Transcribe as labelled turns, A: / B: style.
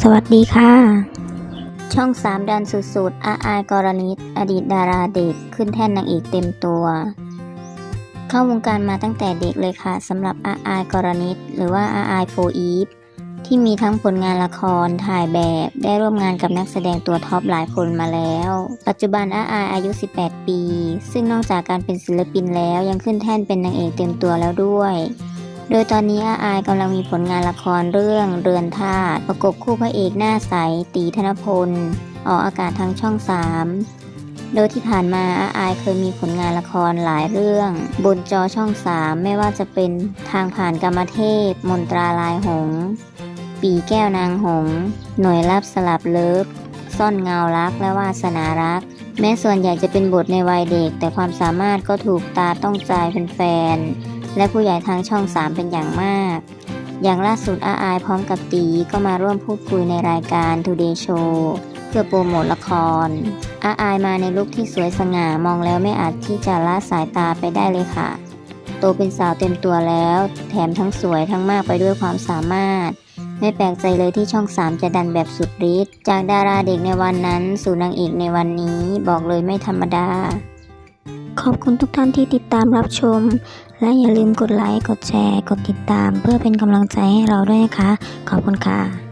A: สวัสดีค่ะ ช่องสามดันสุดๆอาอายกรณิต อดีตดาราเด็กขึ้นแท่นนางเอกเต็มตัว เข้าวงการมาตั้งแต่เด็กเลยค่ะสำหรับอาอายกรณิต หรือว่าอาอายโฟอีฟที่มีทั้งผลงานละครถ่ายแบบได้ร่วมงานกับนักแสดงตัวท็อปหลายคนมาแล้ว ปัจจุบันอาอายอายุ 18 ปี ซึ่งนอกจากการเป็นศิลปินแล้วยังขึ้นแท่นเป็นนางเอกเต็มตัวแล้วด้วย โดยตอนนี้อาอายกำลังมีผลงานละครเรื่องเรือนธาตุประกบคู่พระเอกหน้าใสตีธนพล ออกอากาศทางช่อง 3 โดยที่ผ่านมาอาอายเคยมีผลงานละครหลายเรื่อง บนจอช่อง 3 ไม่ว่าจะเป็นทางผ่านกรรมเทพ มนตราลายหง ปีแก้วนางหง หน่วยรับสลับเลิฟ ซ่อนเงารักและวาสนารัก แม้ส่วนใหญ่จะเป็นบทในวัยเด็ก แต่ความสามารถก็ถูกตาต้องใจเป็นแฟน และผู้ใหญ่ทางช่อง3เป็นอย่างมาก อย่างล่าสุดอาอายพร้อมกับตีก็มาร่วมพูดคุยในรายการ Today Show เพื่อโปรโมทละคร อาอายมาในลุคที่สวยสง่ามองแล้วไม่อาจที่จะละสายตาไปได้เลยค่ะ โตเป็นสาวเต็มตัวแล้ว แถมทั้งสวยทั้งมากไปด้วยความสามารถ ไม่แปลกใจเลยที่ช่อง 3 จะดันแบบสุดฤทธิ์จากดาราเด็กในวันนั้น สู่นางเอกในวันนี้บอกเลยไม่ธรรมดา ขอบคุณทุกท่านที่ติดตามรับชม และอย่าลืมกดไลค์ กดแชร์ กดติดตาม เพื่อเป็นกำลังใจให้เราด้วยนะคะ ขอบคุณค่ะ